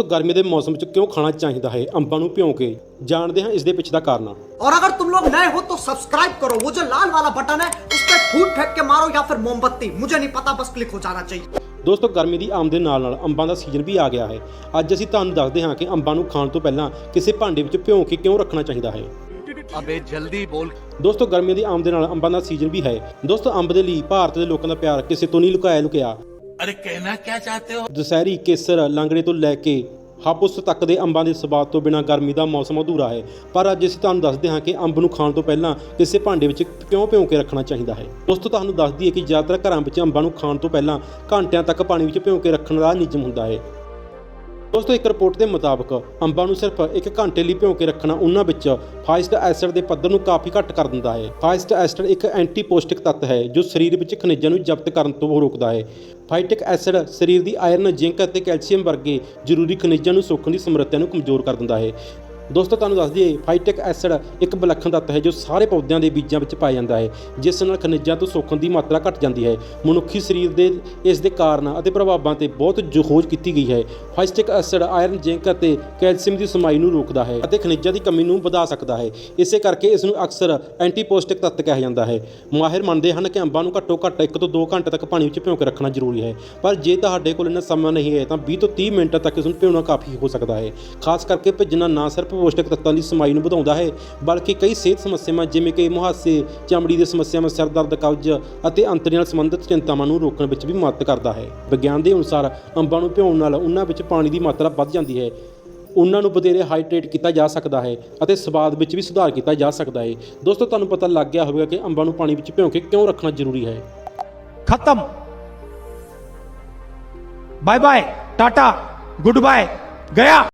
ਦੋਸਤੋ ਗਰਮੀ ਦੇ ਮੌਸਮ 'ਚ ਕਿਉਂ ਖਾਣਾ ਚਾਹੀਦਾ ਹੈ ਅੰਬਾਂ ਨੂੰ ਭਿਉਂ ਕੇ ਜਾਣਦੇ ਹਾਂ ਇਸ ਦੇ ਪਿੱਛੇ ਦਾ ਕਾਰਨ और अगर तुम लोग नए हो तो सब्सक्राइब करो वो जो लाल वाला बटन है उस पर फूट फेंक के मारो या फिर मोमबत्ती मुझे नहीं पता बस क्लिक हो जाना चाहिए ਦੋਸਤੋ ਗਰਮੀ ਦੀ ਆਮਦ ਦੇ ਨਾਲ ਨਾਲ ਅੰਬਾਂ ਦਾ ਸੀਜ਼ਨ ਵੀ ਆ ਗਿਆ ਹੈ ਅੱਜ ਅਸੀਂ ਤੁਹਾਨੂੰ ਦੱਸਦੇ ਹਾਂ ਕਿ ਅੰਬਾਂ ਨੂੰ ਖਾਣ ਤੋਂ ਪਹਿਲਾਂ ਕਿਸੇ ਭਾਂਡੇ ਵਿੱਚ ਭਿਉਂ ਕੇ ਕਿਉਂ ਰੱਖਣਾ ਚਾਹੀਦਾ ਹੈ अबे जल्दी बोल ਦੋਸਤੋ ਗਰਮੀ ਦੀ ਆਮਦ ਦੇ ਨਾਲ ਅੰਬਾਂ ਦਾ ਸੀਜ਼ਨ ਵੀ ਹੈ ਦੋਸਤੋ ਅੰਬ ਦੇ ਲਈ ਭਾਰਤ ਦੇ ਲੋਕਾਂ ਦਾ ਪਿਆਰ ਕਿਸੇ ਤੋਂ ਨਹੀਂ ਲੁਕਾਇਆ ਲੁਕਿਆ ਅਰੇ ਕਹਿਣਾ ਕੀ ਚਾਹਤੇ ਹੋ ਦੁਸਹਿਰੀ ਕੇਸਰ ਲਾਂਗੜੇ ਤੋਂ ਲੈ ਕੇ ਹਾਪੁਸ ਤੱਕ ਦੇ ਅੰਬਾਂ ਦੇ ਸਵਾਦ ਤੋਂ ਬਿਨਾ ਗਰਮੀ ਦਾ ਮੌਸਮ ਅਧੂਰਾ ਹੈ। ਪਰ ਅੱਜ ਅਸੀਂ ਤੁਹਾਨੂੰ ਦੱਸਦੇ ਹਾਂ ਕਿ ਅੰਬ ਨੂੰ ਖਾਣ ਤੋਂ ਪਹਿਲਾਂ ਕਿਸੇ ਭਾਂਡੇ ਵਿੱਚ ਕਿਉਂ ਭਿਉਂ ਕੇ ਰੱਖਣਾ ਚਾਹੀਦਾ ਹੈ। ਦੋਸਤੋ, ਤੁਹਾਨੂੰ ਦੱਸਦੀ ਹੈ ਕਿ ਜ਼ਿਆਦਾਤਰ ਘਰਾਂ ਵਿੱਚ ਅੰਬਾਂ ਨੂੰ ਖਾਣ ਤੋਂ ਪਹਿਲਾਂ ਘੰਟਿਆਂ ਤੱਕ ਪਾਣੀ ਵਿੱਚ ਭਿਉਂ ਕੇ ਰੱਖਣ ਦਾ ਨਿਯਮ ਹੁੰਦਾ ਹੈ। ਦੋਸਤੋ, ਇੱਕ ਰਿਪੋਰਟ ਦੇ ਮੁਤਾਬਕ ਅੰਬਾਂ ਨੂੰ ਸਿਰਫ 1 ਘੰਟੇ ਲਈ ਭਿਉਂ ਕੇ ਰੱਖਣਾ ਉਹਨਾਂ ਵਿੱਚ ਫਾਈਸਟ ਐਸਿਡ ਦੇ ਪੱਧਰ ਨੂੰ ਕਾਫੀ ਘੱਟ ਕਰ ਦਿੰਦਾ ਹੈ। ਫਾਈਸਟ ਐਸਿਡ ਇੱਕ ਐਂਟੀ ਪੌਸ਼ਟਿਕ ਤੱਤ ਹੈ, ਜੋ ਸਰੀਰ ਵਿੱਚ ਖਣਿਜਾਂ ਨੂੰ ਜ਼ਬਤ ਕਰਨ ਤੋਂ ਰੋਕਦਾ ਹੈ। ਫਾਈਟਿਕ ਐਸਿਡ ਸਰੀਰ ਦੀ ਆਇਰਨ, ਜ਼ਿੰਕ ਅਤੇ ਕੈਲਸ਼ੀਅਮ ਵਰਗੇ ਜ਼ਰੂਰੀ ਖਣਿਜਾਂ ਨੂੰ ਸੋਖਣ ਦੀ ਸਮਰੱਥਾ ਨੂੰ ਕਮਜ਼ੋਰ ਕਰ ਦਿੰਦਾ ਹੈ। ਦੋਸਤੋ, ਤੁਹਾਨੂੰ ਦੱਸ ਦਈਏ ਫਾਈਟਿਕ ਐਸਿਡ ਇੱਕ ਵਿਲੱਖਣ ਤੱਤ ਹੈ ਜੋ ਸਾਰੇ ਪੌਦਿਆਂ ਦੇ ਬੀਜਾਂ ਵਿੱਚ ਪਾਇਆ ਜਾਂਦਾ ਹੈ, ਜਿਸ ਨਾਲ ਖਣਿਜਾਂ ਤੋਂ ਸੋਖਣ ਦੀ ਮਾਤਰਾ ਘਟ ਜਾਂਦੀ ਹੈ। ਮਨੁੱਖੀ ਸਰੀਰ ਦੇ, ਇਸ ਦੇ ਕਾਰਨ ਅਤੇ ਪ੍ਰਭਾਵਾਂ ਤੇ ਬਹੁਤ ਜੋ ਖੋਜ ਕੀਤੀ ਗਈ ਹੈ। ਫਾਈਟਿਕ ਐਸਿਡ ਆਇਰਨ ਜ਼ਿੰਕ ਅਤੇ ਕੈਲਸ਼ੀਅਮ ਦੀ ਸਮਾਈ ਨੂੰ ਰੋਕਦਾ ਹੈ ਅਤੇ ਖਣਿਜਾਂ ਦੀ ਕਮੀ ਨੂੰ ਵਧਾ ਸਕਦਾ ਹੈ। ਇਸੇ ਕਰਕੇ ਇਸ ਨੂੰ ਅਕਸਰ ਐਂਟੀਪੋਸਟਿਕ ਤੱਤ ਕਿਹਾ ਜਾਂਦਾ ਹੈ। ਮਾਹਿਰ ਮੰਨਦੇ ਹਨ ਕਿ ਅੰਬਾਂ ਨੂੰ ਘੱਟੋ ਘੱਟ 1 ਤੋਂ 2 ਘੰਟੇ ਤੱਕ ਪਾਣੀ ਵਿੱਚ ਭਿਉਂ ਕੇ ਰੱਖਣਾ ਜ਼ਰੂਰੀ ਹੈ। ਪਰ ਜੇ ਤੁਹਾਡੇ ਕੋਲ ਇੰਨਾ ਸਮਾਂ ਨਹੀਂ ਹੈ, ਤਾਂ 20 ਤੋਂ 30 ਮਿੰਟ ਤੱਕ ਇਸ ਨੂੰ ਭਿਉਣਾ ਕਾਫੀ ਹੋ ਸਕਦਾ ਹੈ। ਖਾਸ ਕਰਕੇ ਭਿੱਜਣਾ ਨਾ ਸਿਰਫ ਪੋਸ਼ਟਕ ਤੱਤਾਂ ਦੀ ਸਮਾਈ ਨੂੰ ਵਧਾਉਂਦਾ ਹੈ, ਬਲਕਿ ਕਈ ਸਿਹਤ ਸਮੱਸਿਆਵਾਂ ਜਿਵੇਂ ਕਿ ਮੁਹਾਸੇ, ਚਮੜੀ ਦੀਆਂ ਸਮੱਸਿਆਵਾਂ, ਸਿਰ ਦਰਦ, ਕਬਜ਼ ਅਤੇ ਅੰਤਰੀ ਨਾਲ ਸੰਬੰਧਿਤ ਚਿੰਤਾਵਾਂ ਨੂੰ ਰੋਕਣ ਵਿੱਚ ਵੀ ਮਦਦ ਕਰਦਾ ਹੈ। ਵਿਗਿਆਨ ਦੇ ਅਨੁਸਾਰ ਅੰਬਾਂ ਨੂੰ ਭਿਉਣ ਨਾਲ ਉਹਨਾਂ ਵਿੱਚ ਪਾਣੀ ਦੀ ਮਾਤਰਾ ਵੱਧ ਜਾਂਦੀ ਹੈ। ਉਹਨਾਂ ਨੂੰ ਵਧੇਰੇ ਹਾਈਡਰੇਟ ਕੀਤਾ ਜਾ ਸਕਦਾ ਹੈ ਅਤੇ ਸਵਾਦ ਵਿੱਚ ਵੀ ਸੁਧਾਰ ਕੀਤਾ ਜਾ ਸਕਦਾ ਹੈ। ਦੋਸਤੋ, ਤੁਹਾਨੂੰ ਪਤਾ ਲੱਗ ਗਿਆ ਹੋਵੇਗਾ ਕਿ ਅੰਬਾਂ ਨੂੰ ਪਾਣੀ ਵਿੱਚ ਭਿਉਂ ਕੇ ਕਿਉਂ ਰੱਖਣਾ ਜ਼ਰੂਰੀ ਹੈ। ਖਤਮ। Bye bye tata, good bye, ਗਿਆ।